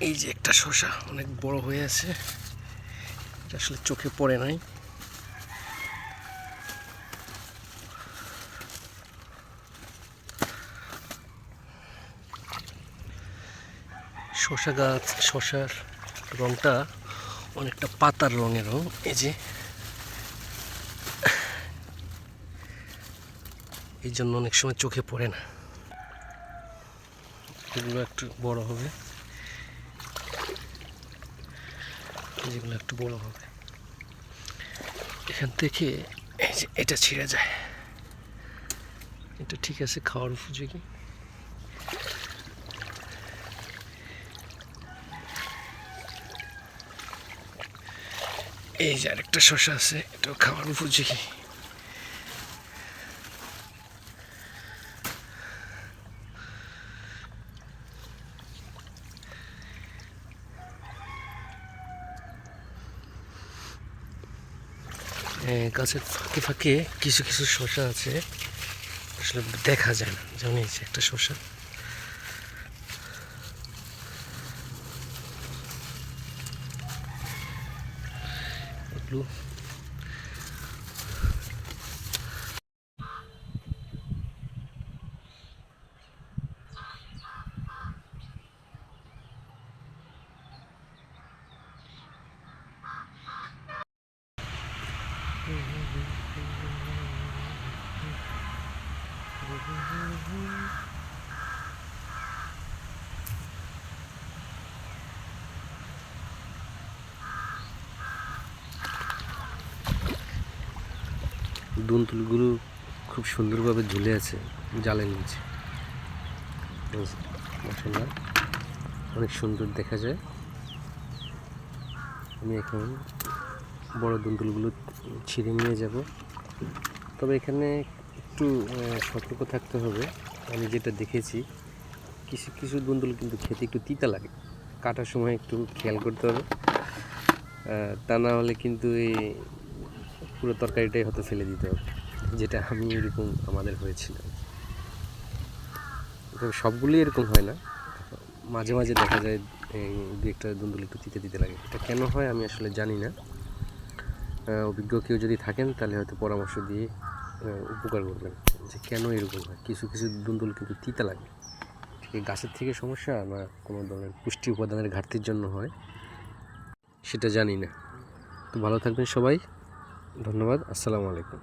এই যে একটা শসা অনেক বড় হয়ে আছে। এটা আসলে চোখে পড়ে নাই। শসা গাছ শশার রংটা অনেকটা পাতার রঙের রং এই যে। এই জন্য অনেক সময় চোখে পড়ে না। এগুলো একটু বড় হবে। যেগুলো একটু বড় হবে। এখান থেকে এই যে এটা ছিঁড়ে যায়। এটা ঠিক আছে, খাওয়ার উপযোগী। এই যে আরেকটা শসা আছে, এটাও খাওয়ার উপযোগী। গাছের ফাঁকে ফাঁকে কিছু কিছু শশা আছে। আসলে দেখা যায় না যেমন এই যে একটা শশা। এগুলো দুনতুলগুলো খুব সুন্দরভাবে ঝুলে আছে জালের নিচে মাসাল্লাহ অনেক সুন্দর দেখা যায়। আমি এখন বড় দুনতুলগুলো ছিঁড়ে নিয়ে যাব। তবে এখানে একটু সতর্ক থাকতে হবে। আমি যেটা দেখেছি, কিছু কিছু দুন্দুল কিন্তু খেতে একটু তিতা লাগে। কাটার সময় একটু খেয়াল করতে হবে। তা না হলে কিন্তু এই পুরো তরকারিটাই হয়তো ফেলে দিতে হবে, যেটা আমি এরকম আমাদের হয়েছিল। সবগুলোই এরকম হয় না। মাঝে মাঝে দেখা যায় দু একটা দুন্দুল একটু তিতে দিতে লাগে। এটা কেন হয় আমি আসলে জানি না। অভিজ্ঞ কেউ যদি থাকেন, তাহলে হয়তো পরামর্শ দিয়ে উপকার করবেন। যে কেন এরকম হয়? কিছু কিছু দুন্দুল কিন্তু তিতা লাগে। এই গাছের থেকে সমস্যা না কোনো ধরনের পুষ্টি উপাদানের ঘাটতির জন্য হয়? সেটা জানি না। তো ভালো থাকবেন সবাই। ধন্যবাদ। আসসালামু আলাইকুম।